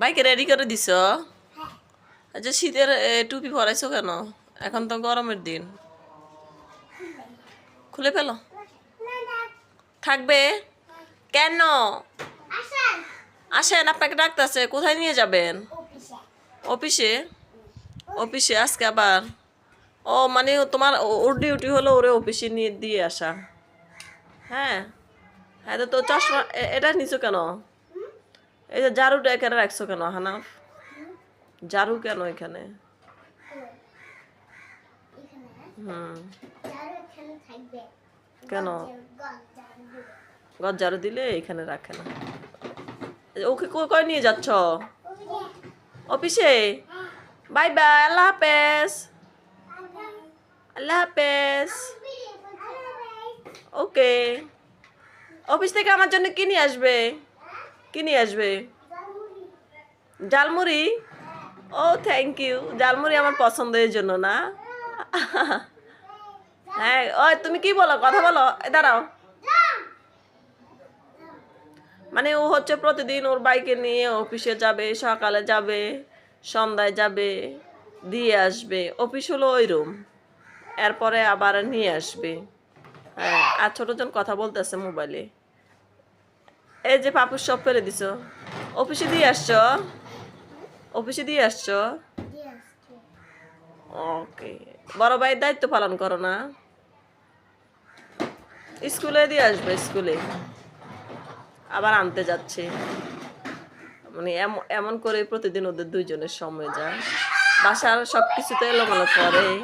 বাইকে রেডি করে দিছ? আচ্ছা শীতের টুপি পরাইছো কেন? এখন তো গরমের দিন। খুলে ফেলো। থাকবে? কেন? আসেন, আপনাকে ডাকতেছে, কোথায় নিয়ে যাবেন? অফিসে। অফিসে, আজকে আবার। ও মানে তোমার ওর ডিউটি হলো ওরে অফিসে নিয়ে দিয়ে আসা। হ্যাঁ? হ্যাঁ তো চশমা এটা নিছো কেন? এই যে জারুটা এখানে রাখছো কেন, হানাফ? জারু কেন এখানে? হুম। কেন? গজ ঝাড়ু দিলে এখানে রাখে না। ওকে কই নিয়ে যাচ্ছ? অফিসে? বাই বাই, আল্লাহ হাফেজ। আল্লাহ হাফেজ। ওকে। অফিস থেকে আমার জন্য কি নিয়ে আসবে? কি নিয়ে আসবে? জালমুড়ি ও থ্যাংক ইউ জালমুড়ি আমার পছন্দ এর জন্য না। হ্যাঁ ওই তুমি কি বলো? কথা বলো। দাঁড়াও। মানে ও হচ্ছে প্রতিদিন ওর বাইকে নিয়ে অফিসে যাবে, সকালে যাবে, সন্ধ্যায় যাবে, দিয়ে আসবে। অফিস হলো ওই রুম। এরপরে আবার নিয়ে আসবে। হ্যাঁ আর ছোটজন কথা বলতেছে মোবাইলে। এই যে পাপুর সব ফেলে দিছ। অফিসে দিয়ে আসছো? অফিসে দিয়ে আসছো? ওকে বড় ভাইয়ের দায়িত্ব পালন করো না। স্কুলে দিয়ে আসবে, স্কুলে। আবার আনতে যাচ্ছে। মানে এম- এমন করে প্রতিদিন ওদের দুইজনের সময় যায়। বাসার সব কিছুতে এলোমেলো করে।